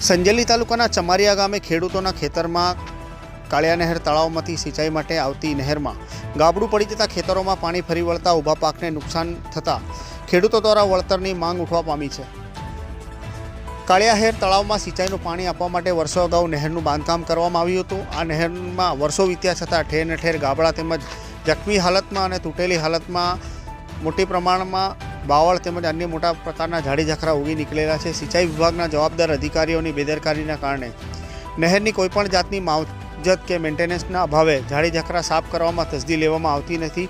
સંજેલી તાલુકાના ચમારિયા ગામે ખેડૂતોના ખેતરમાં કાળિયા નહેર તળાવમાંથી સિંચાઈ માટે આવતી નહેરમાં ગાબડું પડી જતાં ખેતરોમાં પાણી ફરી વળતા ઊભા પાકને નુકસાન થતાં ખેડૂતો દ્વારા વળતરની માંગ ઉઠવા પામી છે. કાળિયાહેર તળાવમાં સિંચાઈનું પાણી આપવા માટે વર્ષો અગાઉ નહેરનું બાંધકામ કરવામાં આવ્યું હતું. આ નહેરમાં વર્ષો વીત્યા છતાં ઠેર ને ઠેર ગાબડા તેમજ જખમી હાલતમાં અને તૂટેલી હાલતમાં મોટી પ્રમાણમાં બાવળ તેમજ અન્ય મોટા પ્રકારના ઝાડી ઝાખરા ઉગી નીકળેલા છે. સિંચાઈ વિભાગના જવાબદાર અધિકારીઓની બેદરકારીના કારણે નહેરની કોઈપણ જાતની માવજત કે મેન્ટેનન્સના અભાવે ઝાડી ઝાખરા સાફ કરવામાં તસદી લેવામાં આવતી નથી.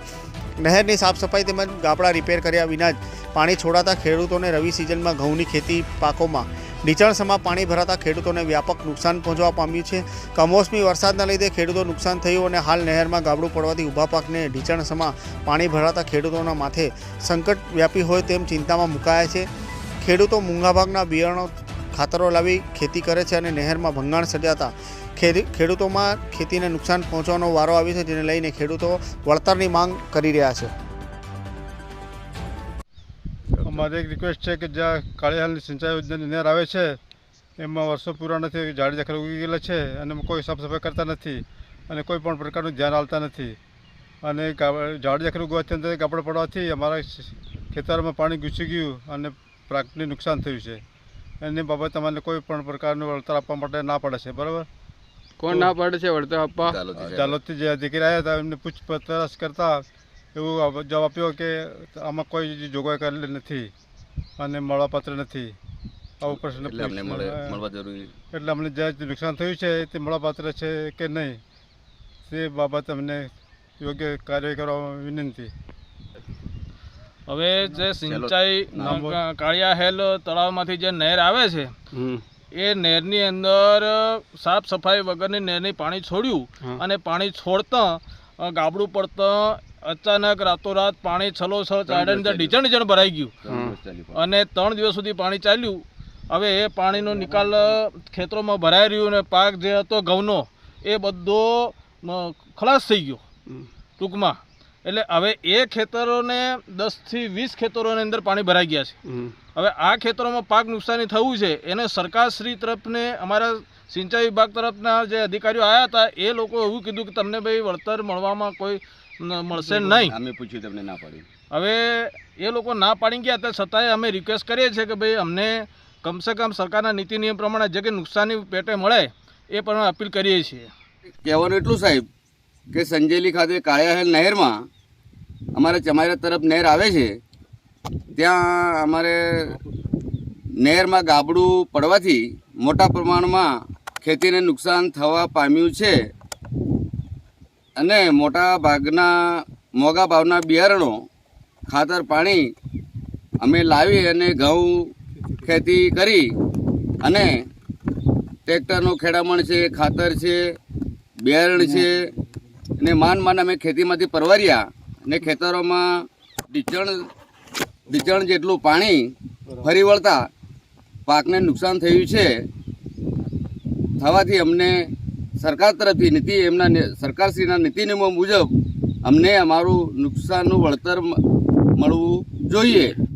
નહેરની સાફ સફાઈ તેમજ ગાબડા રિપેર કર્યા વિના જ પાણી છોડાતા ખેડૂતોને રવિ સિઝનમાં ઘઉંની ખેતી પાકોમાં ઢીચણસમાં પાણી ભરાતા ખેડૂતોને વ્યાપક નુકસાન પહોંચવા પામ્યું છે. કમોસમી વરસાદના લીધે ખેડૂતો નુકસાન થયું અને હાલ નહેરમાં ગાબડું પડવાથી ઊભા પાકને નીચાણસમાં પાણી ભરાતા ખેડૂતોના માથે સંકટ વ્યાપી હોય તેમ ચિંતામાં મુકાયા છે. ખેડૂતો મૂંગાભાગના બિયારણો ખાતરો લાવી ખેતી કરે છે અને નહેરમાં ભંગાણ સર્જાતા ખેડી- ખેડૂતોમાં ખેતીને નુકસાન પહોંચવાનો વારો આવ્યો છે, જેને લઈને ખેડૂતો વળતરની માંગ કરી રહ્યા છે. અમારી એક રિક્વેસ્ટ છે કે જ્યાં કાળિયાલની સિંચાઈ યોજનાની નહેર આવે છે એમાં વર્ષો પૂરા નથી ઝાડી ઝાખરા ઉગી ગયેલા છે અને કોઈ સાફ સફાઈ કરતા નથી અને કોઈ પણ પ્રકારનું ધ્યાન આવતા નથી અને ઝાડી ઝાખરું ઉગવાથી અંદર કાપડ પડવાથી અમારા ખેતરમાં પાણી ઘૂસી ગયું અને પાકને નુકસાન થયું છે એની બાબત અમારે કોઈ પણ પ્રકારનું વળતર આપવા માટે ના પડે છે બરાબર કોણ ના પાડે છે વળતર આપવા ચાલોથી જે અધિકારી આવ્યા હતા એમને પૂછપરછ કરતા એવું જવાબ આપ્યો કે આમાં કોઈ જોગવાઈ કરેલી નથી અને મળવાપાત્ર નથી. આવું પ્રશ્ન એટલે અમને મળે પૂછ- એટલે અમને જે નુકસાન થયું છે તે મળવાપાત્ર છે કે નહીં તે બાબત અમને યોગ્ય કાર્યવાહી કરવા વિનંતી. હવે જે સિંચાઈ કાળિયા હેલ તળાવમાંથી જે નહેર આવે છે એ નહેરની અંદર સાફ સફાઈ વગરની નહેરની પાણી છોડ્યું અને પાણી છોડતા ગાબડું પડતા અચાનક રાતોરાત પાણી છલોછલ ચાડે અંદર ઢીચણ ડીચણ ભરાઈ ગયું. અને ત્રણ દિવસ સુધી પાણી ચાલ્યું. હવે એ પાણીનો નિકાલ ખેતરોમાં ભરાઈ રહ્યું અને પાક જે હતો ઘઉંનો એ બધો ખલાસ થઈ ગયો ટૂંકમાં. એટલે હવે એ ખેતરોને દસથી વીસ ખેતરોની અંદર પાણી ભરાઈ ગયા છે. હવે આ ખેતરોમાં પાક નુકસાની થયું છે એને સરકારશ્રી તરફને અમારા સિંચાઈ વિભાગ તરફના જે અધિકારીઓ આવ્યા હતા એ લોકો એવું કીધું કે તમને ભાઈ વળતર મળવામાં કોઈ મળશે નહીં. અમે પૂછ્યું તમને ના પાડી. હવે એ લોકો ના પાડી ગયા ત્યાં છતાંય અમે રિક્વેસ્ટ કરીએ છીએ કે ભાઈ અમને કમસે કમ સરકારના નીતિ નિયમ પ્રમાણે જે કે નુકસાની પેટે મળે એ પણ અપીલ કરીએ છીએ. કહેવાનું એટલું સાહેબ કે સંજેલી ખાતે કાળિયાહેલ નહેરમાં અમારે ચમારા તરફ નહેર આવે છે ત્યાં અમારે નહેરમાં ગાબડું પડવાથી મોટા પ્રમાણમાં ખેતીને નુકસાન થવા પામ્યું છે. અને મોટા ભાગના, મોંઘા ભાવના બિયારણો ખાતર પાણી અમે લાવી અને ઘઉં ખેતી કરી અને ટ્રેક્ટરનું ખેડામણ છે, ખાતર છે બિયારણ છે અને માન માન અમે ખેતીમાંથી પરવાર્યા અને ખેતરોમાં ઢીચણ ઢીચણ જેટલું પાણી ફરી વળતા પાકને નુકસાન થયું છે. થવાથી અમને સરકાર તરફથી નીતિ એમના સરકારશ્રીના નીતિ નિયમો મુજબ અમને અમારું નુકસાનનું વળતર મળવું જોઈએ.